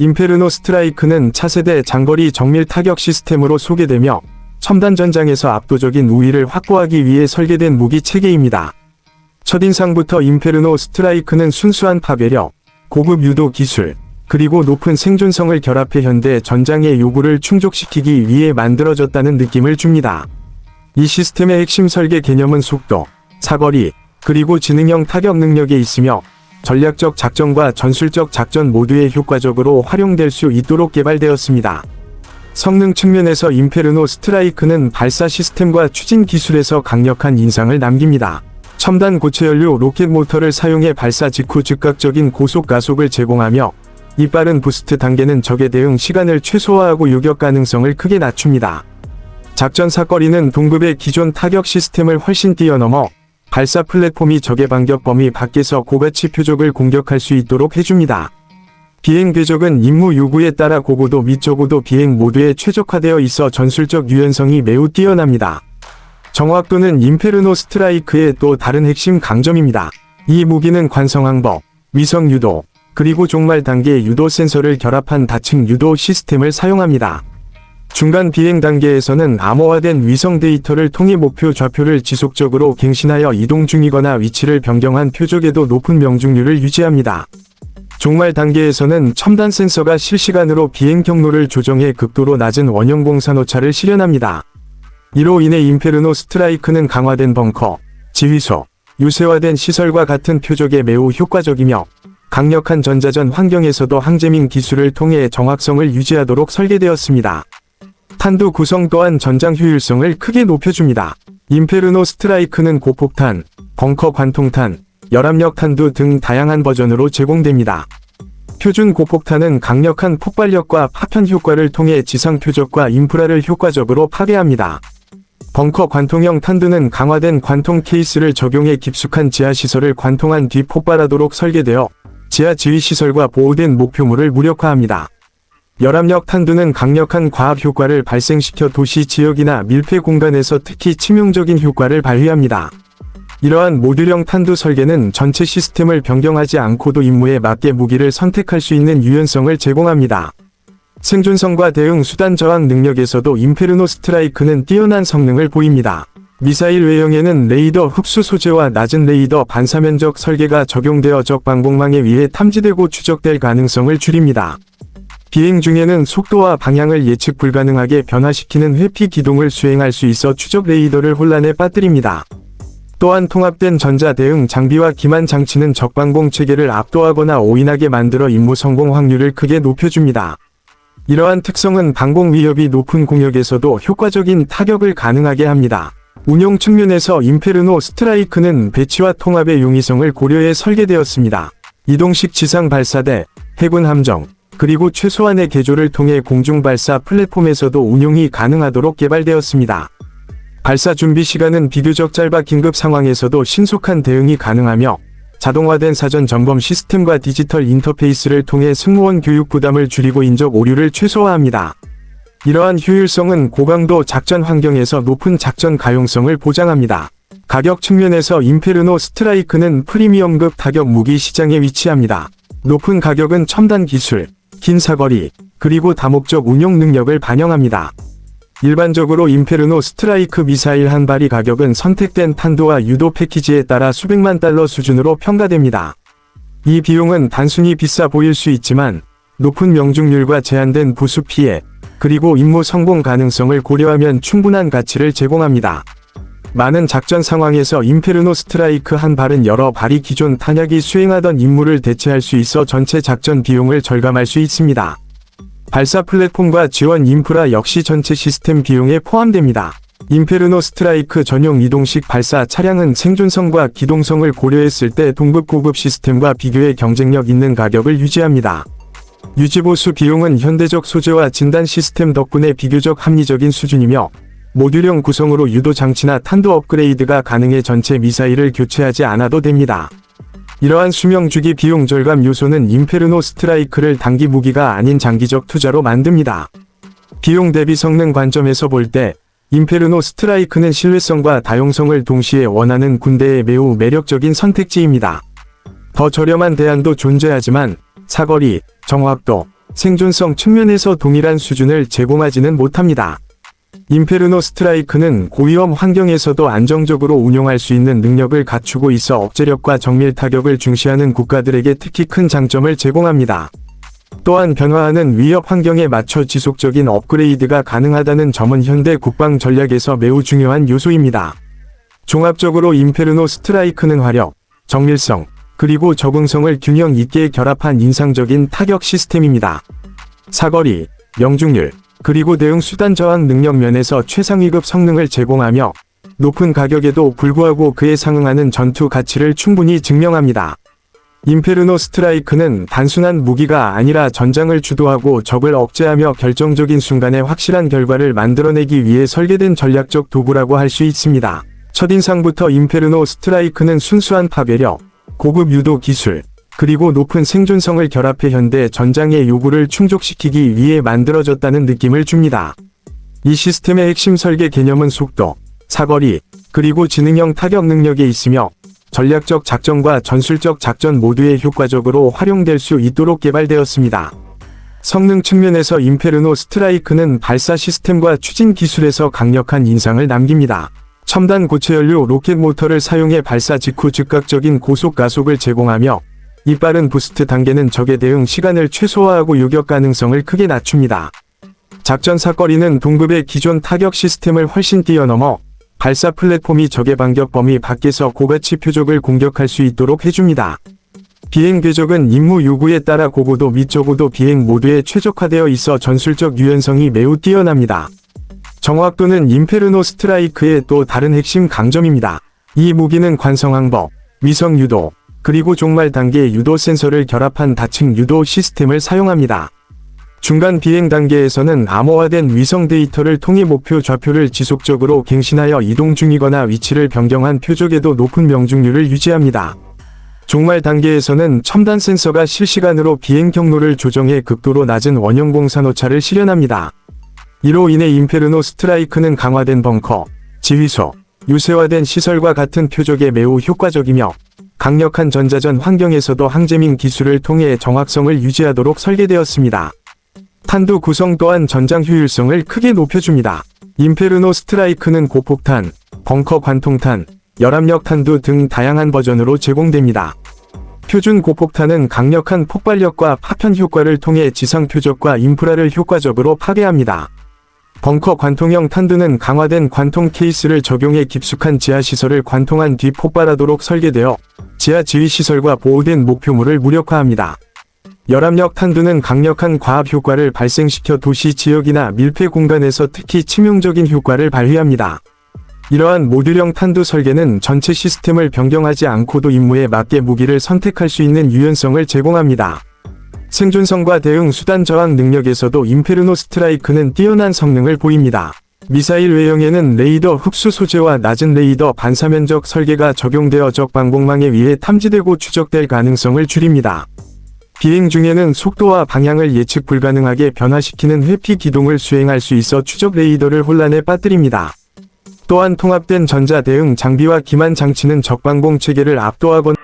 임페르노 스트라이크는 차세대 장거리 정밀 타격 시스템으로 소개되며 첨단 전장에서 압도적인 우위를 확보하기 위해 설계된 무기 체계입니다. 첫인상부터 임페르노 스트라이크는 순수한 파괴력, 고급 유도 기술, 그리고 높은 생존성을 결합해 현대 전장의 요구를 충족시키기 위해 만들어졌다는 느낌을 줍니다. 이 시스템의 핵심 설계 개념은 속도, 사거리, 그리고 지능형 타격 능력에 있으며 전략적 작전과 전술적 작전 모두에 효과적으로 활용될 수 있도록 개발되었습니다. 성능 측면에서 임페르노 스트라이크는 발사 시스템과 추진 기술에서 강력한 인상을 남깁니다. 첨단 고체연료 로켓 모터를 사용해 발사 직후 즉각적인 고속 가속을 제공하며 이 빠른 부스트 단계는 적의 대응 시간을 최소화하고 요격 가능성을 크게 낮춥니다. 작전 사거리는 동급의 기존 타격 시스템을 훨씬 뛰어넘어 발사 플랫폼이 적의 반격 범위 밖에서 고가치 표적을 공격할 수 있도록 해줍니다. 비행 궤적은 임무 요구에 따라 고고도 및 저고도 비행 모드에 최적화되어 있어 전술적 유연성이 매우 뛰어납니다. 정확도는 임페르노 스트라이크의 또 다른 핵심 강점입니다. 이 무기는 관성항법, 위성 유도, 그리고 종말 단계 유도 센서를 결합한 다층 유도 시스템을 사용합니다. 중간 비행 단계에서는 암호화된 위성 데이터를 통해 목표 좌표를 지속적으로 갱신하여 이동 중이거나 위치를 변경한 표적에도 높은 명중률을 유지합니다. 종말 단계에서는 첨단 센서가 실시간으로 비행 경로를 조정해 극도로 낮은 원형 공산 오차를 실현합니다. 이로 인해 임페르노 스트라이크는 강화된 벙커, 지휘소, 유세화된 시설과 같은 표적에 매우 효과적이며 강력한 전자전 환경에서도 항제밍 기술을 통해 정확성을 유지하도록 설계되었습니다. 탄두 구성 또한 전장 효율성을 크게 높여줍니다. 임페르노 스트라이크는 고폭탄, 벙커 관통탄, 열압력 탄두 등 다양한 버전으로 제공됩니다. 표준 고폭탄은 강력한 폭발력과 파편 효과를 통해 지상 표적과 인프라를 효과적으로 파괴합니다. 벙커 관통형 탄두는 강화된 관통 케이스를 적용해 깊숙한 지하 시설을 관통한 뒤 폭발하도록 설계되어 지하 지휘 시설과 보호된 목표물을 무력화합니다. 열압력 탄두는 강력한 과압 효과를 발생시켜 도시 지역이나 밀폐 공간에서 특히 치명적인 효과를 발휘합니다. 이러한 모듈형 탄두 설계는 전체 시스템을 변경하지 않고도 임무에 맞게 무기를 선택할 수 있는 유연성을 제공합니다. 생존성과 대응 수단 저항 능력에서도 임페르노 스트라이크는 뛰어난 성능을 보입니다. 미사일 외형에는 레이더 흡수 소재와 낮은 레이더 반사면적 설계가 적용되어 적 방공망에 의해 탐지되고 추적될 가능성을 줄입니다. 비행 중에는 속도와 방향을 예측 불가능하게 변화시키는 회피 기동을 수행할 수 있어 추적 레이더를 혼란에 빠뜨립니다. 또한 통합된 전자 대응 장비와 기만 장치는 적방공 체계를 압도하거나 오인하게 만들어 임무 성공 확률을 크게 높여줍니다. 이러한 특성은 방공 위협이 높은 공역에서도 효과적인 타격을 가능하게 합니다. 운용 측면에서 임페르노 스트라이크는 배치와 통합의 용이성을 고려해 설계되었습니다. 이동식 지상 발사대, 해군 함정, 그리고 최소한의 개조를 통해 공중 발사 플랫폼에서도 운용이 가능하도록 개발되었습니다. 발사 준비 시간은 비교적 짧아 긴급 상황에서도 신속한 대응이 가능하며 자동화된 사전 점검 시스템과 디지털 인터페이스를 통해 승무원 교육 부담을 줄이고 인적 오류를 최소화합니다. 이러한 효율성은 고강도 작전 환경에서 높은 작전 가용성을 보장합니다. 가격 측면에서 임페르노 스트라이크는 프리미엄급 타격 무기 시장에 위치합니다. 높은 가격은 첨단 기술, 긴 사거리, 그리고 다목적 운용 능력을 반영합니다. 일반적으로 임페르노 스트라이크 미사일 한 발이 가격은 선택된 탄도와 유도 패키지에 따라 수백만 달러 수준으로 평가됩니다. 이 비용은 단순히 비싸 보일 수 있지만 높은 명중률과 제한된 부수 피해, 그리고 임무 성공 가능성을 고려하면 충분한 가치를 제공합니다. 많은 작전 상황에서 임페르노 스트라이크 한 발은 여러 발이 기존 탄약이 수행하던 임무를 대체할 수 있어 전체 작전 비용을 절감할 수 있습니다. 발사 플랫폼과 지원 인프라 역시 전체 시스템 비용에 포함됩니다. 임페르노 스트라이크 전용 이동식 발사 차량은 생존성과 기동성을 고려했을 때 동급 고급 시스템과 비교해 경쟁력 있는 가격을 유지합니다. 유지보수 비용은 현대적 소재와 진단 시스템 덕분에 비교적 합리적인 수준이며 모듈형 구성으로 유도 장치나 탄도 업그레이드가 가능해 전체 미사일을 교체하지 않아도 됩니다. 이러한 수명 주기 비용 절감 요소는 임페르노 스트라이크를 단기 무기가 아닌 장기적 투자로 만듭니다. 비용 대비 성능 관점에서 볼 때 임페르노 스트라이크는 신뢰성과 다용성을 동시에 원하는 군대의 매우 매력적인 선택지입니다. 더 저렴한 대안도 존재하지만 사거리, 정확도, 생존성 측면에서 동일한 수준을 제공하지는 못합니다. 임페르노 스트라이크는 고위험 환경에서도 안정적으로 운용할 수 있는 능력을 갖추고 있어 억제력과 정밀 타격을 중시하는 국가들에게 특히 큰 장점을 제공합니다. 또한 변화하는 위협 환경에 맞춰 지속적인 업그레이드가 가능하다는 점은 현대 국방 전략에서 매우 중요한 요소입니다. 종합적으로 임페르노 스트라이크는 화력, 정밀성, 그리고 적응성을 균형 있게 결합한 인상적인 타격 시스템입니다. 사거리, 명중률, 그리고 대응 수단 저항 능력 면에서 최상위급 성능을 제공하며 높은 가격에도 불구하고 그에 상응하는 전투 가치를 충분히 증명합니다. 임페르노 스트라이크는 단순한 무기가 아니라 전장을 주도하고 적을 억제하며 결정적인 순간에 확실한 결과를 만들어내기 위해 설계된 전략적 도구라고 할 수 있습니다. 첫인상부터 임페르노 스트라이크는 순수한 파괴력, 고급 유도 기술, 그리고 높은 생존성을 결합해 현대 전장의 요구를 충족시키기 위해 만들어졌다는 느낌을 줍니다. 이 시스템의 핵심 설계 개념은 속도, 사거리, 그리고 지능형 타격 능력에 있으며 전략적 작전과 전술적 작전 모두에 효과적으로 활용될 수 있도록 개발되었습니다. 성능 측면에서 임페르노 스트라이크는 발사 시스템과 추진 기술에서 강력한 인상을 남깁니다. 첨단 고체연료 로켓 모터를 사용해 발사 직후 즉각적인 고속 가속을 제공하며 이 빠른 부스트 단계는 적의 대응 시간을 최소화하고 요격 가능성을 크게 낮춥니다. 작전 사거리는 동급의 기존 타격 시스템을 훨씬 뛰어넘어 발사 플랫폼이 적의 반격 범위 밖에서 고가치 표적을 공격할 수 있도록 해줍니다. 비행 궤적은 임무 요구에 따라 고고도 및 저고도 비행 모두에 최적화되어 있어 전술적 유연성이 매우 뛰어납니다. 정확도는 임페르노 스트라이크의 또 다른 핵심 강점입니다. 이 무기는 관성항법, 위성 유도, 그리고 종말 단계 유도 센서를 결합한 다층 유도 시스템을 사용합니다. 중간 비행 단계에서는 암호화된 위성 데이터를 통해 목표 좌표를 지속적으로 갱신하여 이동 중이거나 위치를 변경한 표적에도 높은 명중률을 유지합니다. 종말 단계에서는 첨단 센서가 실시간으로 비행 경로를 조정해 극도로 낮은 원형 공산 오차를 실현합니다. 이로 인해 임페르노 스트라이크는 강화된 벙커, 지휘소, 유세화된 시설과 같은 표적에 매우 효과적이며 강력한 전자전 환경에서도 항제밍 기술을 통해 정확성을 유지하도록 설계되었습니다. 탄두 구성 또한 전장 효율성을 크게 높여줍니다. 임페르노 스트라이크는 고폭탄, 벙커 관통탄, 열압력 탄두 등 다양한 버전으로 제공됩니다. 표준 고폭탄은 강력한 폭발력과 파편 효과를 통해 지상 표적과 인프라를 효과적으로 파괴합니다. 벙커 관통형 탄두는 강화된 관통 케이스를 적용해 깊숙한 지하 시설을 관통한 뒤 폭발하도록 설계되어 지하 지휘 시설과 보호된 목표물을 무력화합니다. 열압력 탄두는 강력한 과압 효과를 발생시켜 도시 지역이나 밀폐 공간에서 특히 치명적인 효과를 발휘합니다. 이러한 모듈형 탄두 설계는 전체 시스템을 변경하지 않고도 임무에 맞게 무기를 선택할 수 있는 유연성을 제공합니다. 생존성과 대응 수단 저항 능력에서도 임페르노 스트라이크는 뛰어난 성능을 보입니다. 미사일 외형에는 레이더 흡수 소재와 낮은 레이더 반사면적 설계가 적용되어 적 방공망에 의해 탐지되고 추적될 가능성을 줄입니다. 비행 중에는 속도와 방향을 예측 불가능하게 변화시키는 회피 기동을 수행할 수 있어 추적 레이더를 혼란에 빠뜨립니다. 또한 통합된 전자 대응 장비와 기만 장치는 적방공 체계를 압도하거나